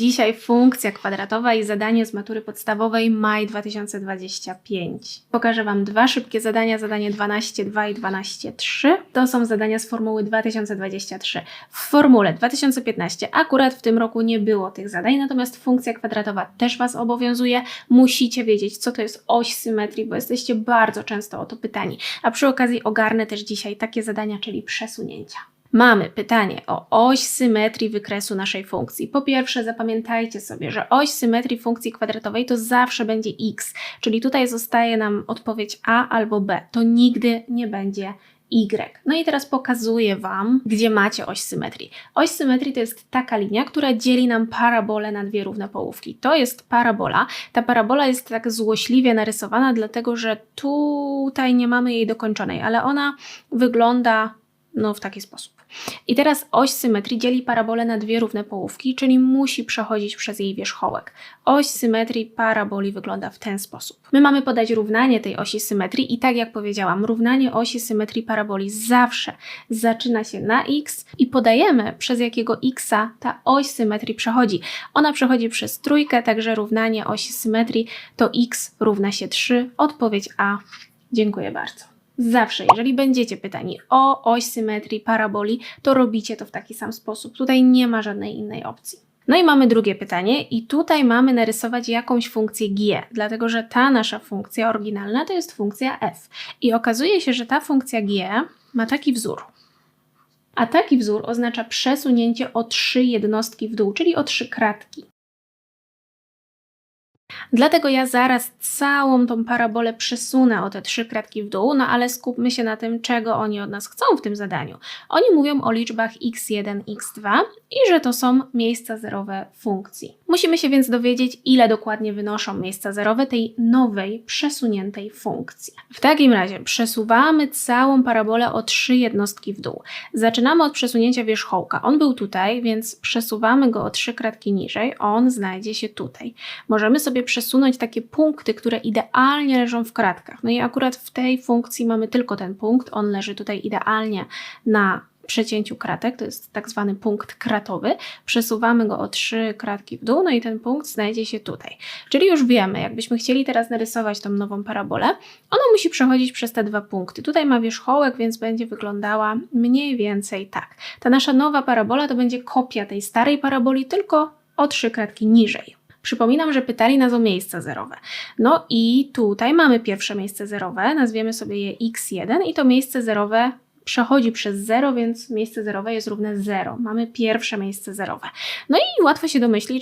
Dzisiaj funkcja kwadratowa i zadanie z matury podstawowej maj 2025. Pokażę Wam dwa szybkie zadania, zadanie 12.2 i 12.3. To są zadania z formuły 2023. W formule 2015 akurat w tym roku nie było tych zadań, natomiast funkcja kwadratowa też Was obowiązuje. Musicie wiedzieć, co to jest oś symetrii, bo jesteście bardzo często o to pytani. A przy okazji ogarnę też dzisiaj takie zadania, czyli przesunięcia. Mamy pytanie o oś symetrii wykresu naszej funkcji. Po pierwsze, zapamiętajcie sobie, że oś symetrii funkcji kwadratowej to zawsze będzie x, czyli tutaj zostaje nam odpowiedź a albo b. To nigdy nie będzie y. No i teraz pokazuję Wam, gdzie macie oś symetrii. Oś symetrii to jest taka linia, która dzieli nam parabolę na dwie równe połówki. To jest parabola. Ta parabola jest tak złośliwie narysowana, dlatego że tutaj nie mamy jej dokończonej, ale ona wygląda no, w taki sposób. I teraz oś symetrii dzieli parabolę na dwie równe połówki, czyli musi przechodzić przez jej wierzchołek. Oś symetrii paraboli wygląda w ten sposób. My mamy podać równanie tej osi symetrii i tak jak powiedziałam, równanie osi symetrii paraboli zawsze zaczyna się na x i podajemy przez jakiego x ta oś symetrii przechodzi. Ona przechodzi przez trójkę, także równanie osi symetrii to x równa się 3. Odpowiedź A. Dziękuję bardzo. Zawsze, jeżeli będziecie pytani o oś symetrii paraboli, to robicie to w taki sam sposób. Tutaj nie ma żadnej innej opcji. No i mamy drugie pytanie, i tutaj mamy narysować jakąś funkcję g, dlatego że ta nasza funkcja oryginalna to jest funkcja f. I okazuje się, że ta funkcja g ma taki wzór. A taki wzór oznacza przesunięcie o trzy jednostki w dół, czyli o trzy kratki. Dlatego ja zaraz całą tą parabolę przesunę o te trzy kratki w dół, no ale skupmy się na tym, czego oni od nas chcą w tym zadaniu. Oni mówią o liczbach x1, x2 i że to są miejsca zerowe funkcji. Musimy się więc dowiedzieć, ile dokładnie wynoszą miejsca zerowe tej nowej, przesuniętej funkcji. W takim razie przesuwamy całą parabolę o trzy jednostki w dół. Zaczynamy od przesunięcia wierzchołka. On był tutaj, więc przesuwamy go o trzy kratki niżej. On znajdzie się tutaj. Możemy sobie przesunąć takie punkty, które idealnie leżą w kratkach. No i akurat w tej funkcji mamy tylko ten punkt. On leży tutaj idealnie na przecięciu kratek, to jest tak zwany punkt kratowy. Przesuwamy go o trzy kratki w dół, no i ten punkt znajdzie się tutaj. Czyli już wiemy, jakbyśmy chcieli teraz narysować tą nową parabolę, ona musi przechodzić przez te dwa punkty. Tutaj ma wierzchołek, więc będzie wyglądała mniej więcej tak. Ta nasza nowa parabola to będzie kopia tej starej paraboli, tylko o trzy kratki niżej. Przypominam, że pytali nas o miejsca zerowe. No i tutaj mamy pierwsze miejsce zerowe, nazwiemy sobie je x1 i to miejsce zerowe przechodzi przez 0, więc miejsce zerowe jest równe 0. Mamy pierwsze miejsce zerowe. No i łatwo się domyślić,